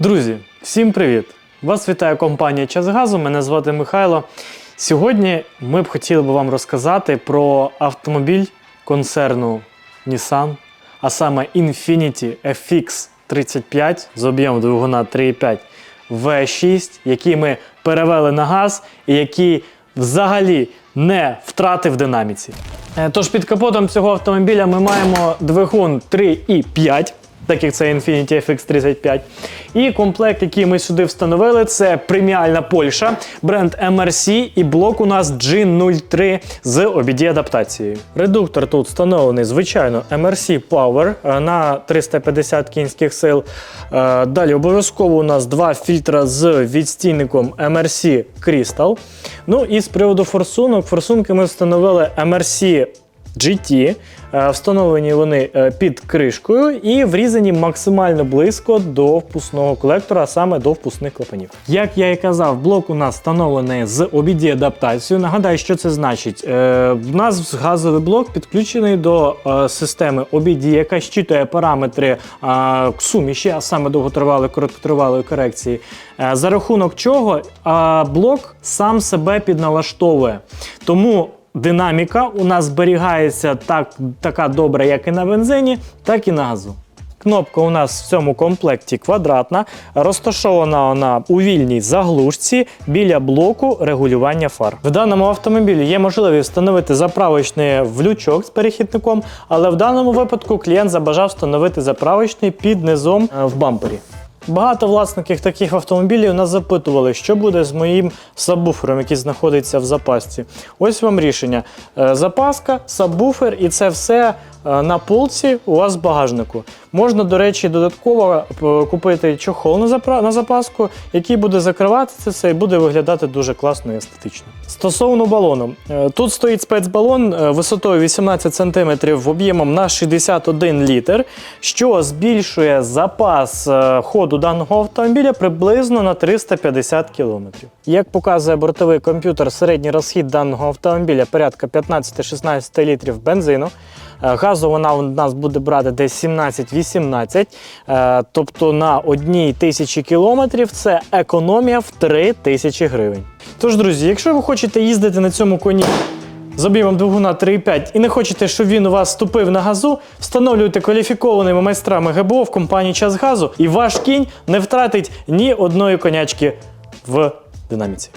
Друзі, всім привіт! Вас вітає компанія Час Газу. Мене звати Михайло. Сьогодні ми б хотіли б вам розказати про автомобіль концерну Nissan, а саме Infiniti FX35 з об'ємом двигуна 3,5 V6, який ми перевели на газ і який взагалі не втратив динаміці. Е, Тож під капотом цього автомобіля ми маємо двигун 3,5 так як це Infiniti FX35. І комплект, який ми сюди встановили, це преміальна Польща, бренд MRC і блок у нас G03 з OBD адаптацією. Редуктор тут встановлений, звичайно, MRC Power е, на 350 кінських сил. Е, Далі обов'язково у нас два фільтра з відстійником MRC Crystal. Ну і з приводу форсунок, форсунки ми встановили MRC GT. Е, Встановлені вони е, під кришкою і врізані максимально близько до впускного колектора, а саме до впускних клапанів. Як я і казав, блок у нас встановлений з OBD адаптацією. Нагадаю, що це значить. Е, В нас газовий блок підключений до е, системи OBD, яка щитує параметри е, суміші, а саме довготривалої короткотривалої корекції. Е, За рахунок чого е, блок сам себе підналаштовує. Тому динаміка у нас зберігається так, така добра, як і на бензині, так і на газу. Кнопка у нас в цьому комплекті квадратна, розташована вона у вільній заглушці біля блоку регулювання фар. В даному автомобілі є можливість встановити заправочний влючок з перехідником, але в даному випадку клієнт забажав встановити заправочний під низом е, в бампері. Багато власників таких автомобілів нас запитували, що буде з моїм сабвуфером, який знаходиться в запасці. Ось вам рішення: Е, запаска, сабвуфер, і це все е, на полці у вас в багажнику. Можна, до речі, додатково е, купити чохол на запаску, який буде закривати це і буде виглядати дуже класно і естетично. Стосовно балону, тут стоїть спецбалон висотою 18 см об'ємом на 61 літр, що збільшує запас е, ходу даного автомобіля приблизно на 350 км. Як показує бортовий комп'ютер, середній розхід даного автомобіля порядка 15-16 літрів бензину. Е, Газу вона у нас буде брати десь 17-18, е, тобто на одній тисячі кілометрів це економія в 3 тисячі гривень. Тож, друзі, якщо ви хочете їздити на цьому коні з об'ємом двигуна 3,5 і не хочете, щоб він у вас ступив на газу, встановлюйте кваліфікованими майстрами ГБО в компанії Час Газу, і ваш кінь не втратить ні одної конячки в динаміці.